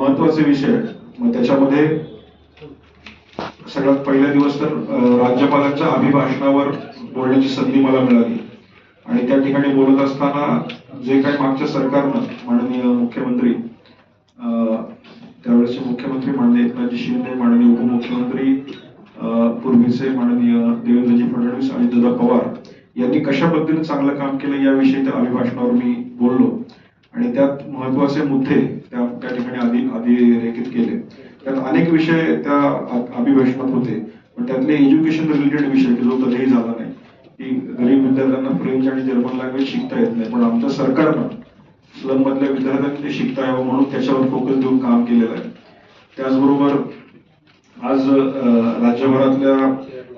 महत्त्वाचे विषय. आहेत मग त्याच्यामध्ये सगळ्यात पहिला दिवस तर राज्यपालांच्या अभिभाषणावर बोलण्याची संधी मला मिळाली. आणि त्या ठिकाणी बोलत असताना जे काही मागच्या सरकारनं माननीय मुख्यमंत्री अं, मुख्यमंत्री माननीय एकनाथजी शिंदे माननीय उपमुख्यमंत्री अं, पूर्वीचे माननीय देवेंद्रजी फडणवीस आणि दादा पवार यांनी कशा पद्धतीने चांगलं काम केलं याविषयी त्या अभिभाषणावर मी बोललो. आणि त्यात महत्त्वाचे मुद्दे त्या त्या ठिकाणी आधी अधोरेखित केले. त्यात अनेक विषय त्या अभिभाषणात होते पण त्यातले एज्युकेशन रिलेटेड विषय की जो कधीही झाला नाही. की गरीब विद्यार्थ्यांना फ्रेंच आणि जर्मन लँग्वेज शिकता येत नाही पण आमच्या सरकारनं स्लम मधल्या विद्यार्थ्यांनी ते शिकता यावं म्हणून त्याच्यावर फोकस देऊन काम केलेलं आहे. त्याचबरोबर आज राज्यभरातल्या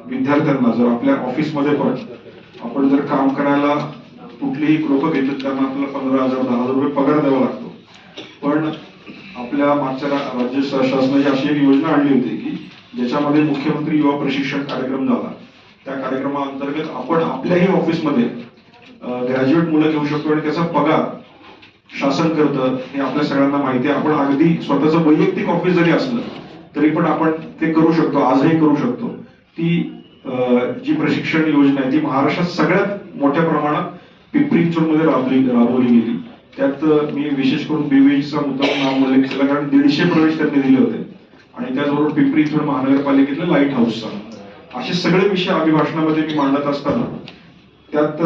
विद्यार्थ्यांना जर आपल्या ऑफिसमध्ये पण आपण जर काम करायला कुठलीही लोक घेतली त्यांना आपल्याला पंधरा हजार दहा हजार रुपये पगार द्यावा लागतो. पण आपल्या मागच्या राज्य शासनाची अशी एक योजना आणली होती की ज्याच्यामध्ये मुख्यमंत्री युवा प्रशिक्षण कार्यक्रम झाला. त्या कार्यक्रमाअंतर्गत आपण आपल्याही ऑफिसमध्ये ग्रॅज्युएट मुलं घेऊ शकतो आणि त्याचा पगार शासन करतं हे आपल्या सगळ्यांना माहिती आहे. आपण अगदी स्वतःचं वैयक्तिक ऑफिस जरी असलं तरी पण आपण ते करू शकतो आजही करू शकतो. ती जी प्रशिक्षण योजना आहे ती महाराष्ट्रात सगळ्यात मोठ्या प्रमाणात राबली राबवली गेली त्यात मी विशेष करून बीबीचा मुद्दा नाव उल्लेख केला कारण दीडशे प्रवेश त्यांनी दिले होते. आणि त्याचबरोबर पिंपरी चिंचवड महानगरपालिकेतलं लाइट हाऊसचा असे सगळे विषय अभिभाषणामध्ये मी मांडत असताना त्यात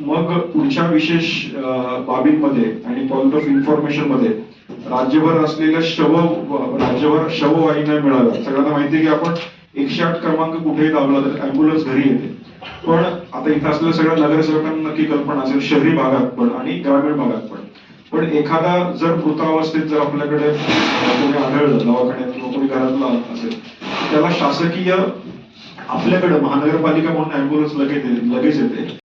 मग पुढच्या विशेष बाबींमध्ये आणि पॉईंट ऑफ इन्फॉर्मेशनमध्ये राज्यभर असलेल्या शव राज्यभर शववाहिन्या मिळाव्या सगळ्यांना माहिती आहे की आपण एकशे आठ क्रमांक कुठेही दाबला तर अँब्युलन्स घरी येते. पण आता इथं असलेल्या सगळ्या नगरसेवकांना नक्की कल्पना असेल शहरी भागात पण आणि ग्रामीण भागात पण. पण एखादा जर मृतावस्थेत जर आपल्याकडे कोणी आढळलं दवाखान्यात किंवा कोणी घरातला असेल त्याला शासकीय आपल्याकडे महानगरपालिका म्हणून अँब्युलन्स लगेच लगेच येते.